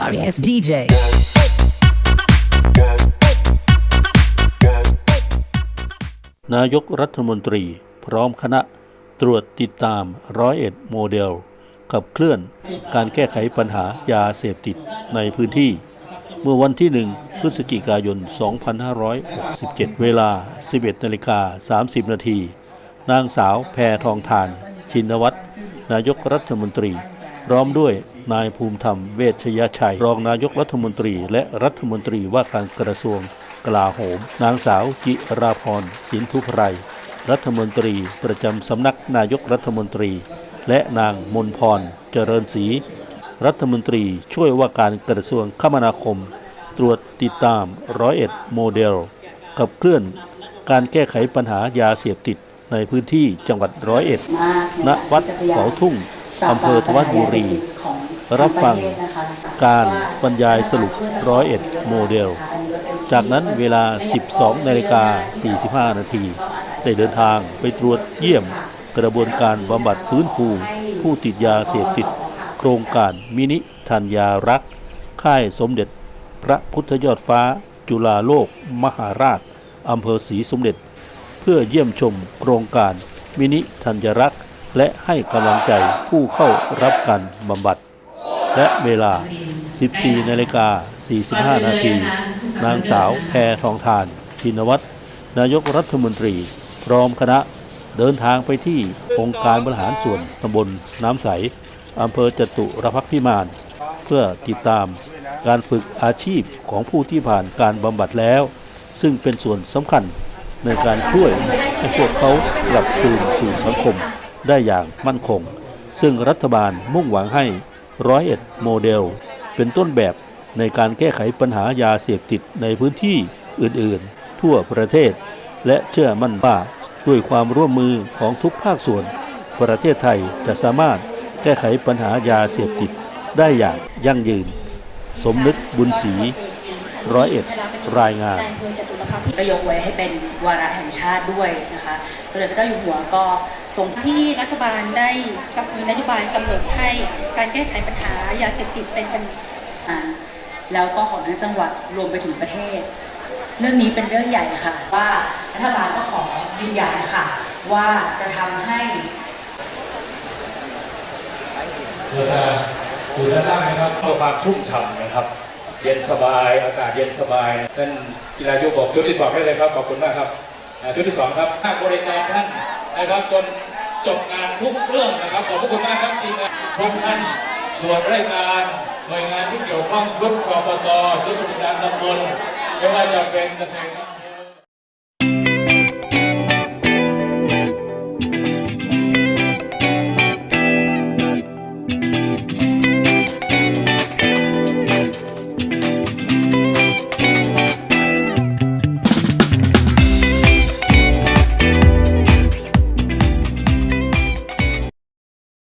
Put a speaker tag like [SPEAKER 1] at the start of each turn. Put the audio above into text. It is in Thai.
[SPEAKER 1] sorry ass DJ.
[SPEAKER 2] นายกรัฐมนตรีพร้อมคณะตรวจติดตามร้อยเอ็ดโมเดลขับเคลื่อนการแก้ไขปัญหายาเสพติดในพื้นที่ เมื่อวันที่ 1 พฤศจิกายน 2567 เวลา 11นาฬิกา30 นาที นางสาวแพทองทาน ชินวัตรนายกรัฐมนตรี พร้อมด้วยนายภูมิธรรมเวชยชัย รองนายกรัฐมนตรี และรัฐมนตรีว่าการกระทรวงกลาโหม นางสาวจิราพรสินทุไรรัฐมนตรีประจำสำนักนายกรัฐมนตรี และนางมนพรเจริญศรีรัฐมนตรีช่วยว่าการกระทรวงคมนาคม ตรวจติดตามร้อยเอ็ดโมเดลขับเคลื่อนการแก้ไขปัญหายาเสพติดในพื้นที่จังหวัดร้อยเอ็ดณวัดเขาทุ่ง อำเภอธวัชบุรี รับฟังการบรรยายสรุปร้อยเอ็ดโมเดล จากนั้นเวลา 12นาฬิกา45 นาทีได้เดินทางไปตรวจเยี่ยมกระบวนการบำบัดฟื้นฟู ผู้ติดยาเสพติด โครงการมินิทันยารัก ค่ายสมเด็จ พระพุทธยอดฟ้า จุฬาโลก มหาราชอำเภอศรีสมเด็จ เพื่อเยี่ยมชมโครงการมินิธัญรักษ์ และให้กำลังใจผู้เข้ารับการบำบัด และเวลา 14นาฬิกา45 นาที นางสาวแพทองทาน ชินวัตร นายกรัฐมนตรี พร้อมคณะเดินทางไปที่องค์การบริหารส่วนตำบลน้ำใส อำเภอจตุรพักพิมาน เพื่อติดตามการฝึกอาชีพของผู้ที่ผ่านการบำบัดแล้ว ซึ่งเป็นส่วนสำคัญในการช่วยให้พวกเขากลับคืนสู่สังคม ได้อย่างมั่นคง ซึ่งรัฐบาลมุ่งหวังให้ร้อยเอ็ดโมเดล เป็นต้นแบบในการแก้ไขปัญหายาเสพติดในพื้นที่อื่นๆ ทั่วประเทศ และเชื่อมั่นว่าด้วยความร่วมมือของทุกภาคส่วน ประเทศไทยจะสามารถแก้ไขปัญหายาเสพติดได้อย่างยั่งยืน สมนึกบุญศรี ร้อยเอ็ดรายงาน
[SPEAKER 3] ในอำเภอจตุรพักษ์ก็ยกไว้ให้เป็นวาระแห่งชาติด้วยนะคะสมเด็จพระเจ้าอยู่หัวก็ทรงที่รัฐบาลได้กับมีนโยบายกำหนดให้การแก้ไขปัญหายาเสพติดเป็นปัญหาแล้วก็ของทั้งจังหวัดรวมไปถึงประเทศ เรื่องนี้เป็นเรื่องใหญ่ค่ะ ว่ารัฐบาลก็ขอยืนยันค่ะ ว่าจะทำให้
[SPEAKER 4] เพื่อดูด้านล่างนะครับเพื่อความชุ่มฉ่ำนะครับ เย็นสบายอากาศเย็นสบายท่านกีฬายุบอกชุดที่สองได้เลยครับขอบคุณมากครับชุดที่สองครับภาคบริการท่านนะครับจนจบงานทุกเรื่องนะครับขอบคุณมากครับทีมงานทุกท่านส่วนรายการหน่วยงานที่เกี่ยวข้องชุดสปตชุดบริการตำบลไม่ว่าจะเป็นเกษตร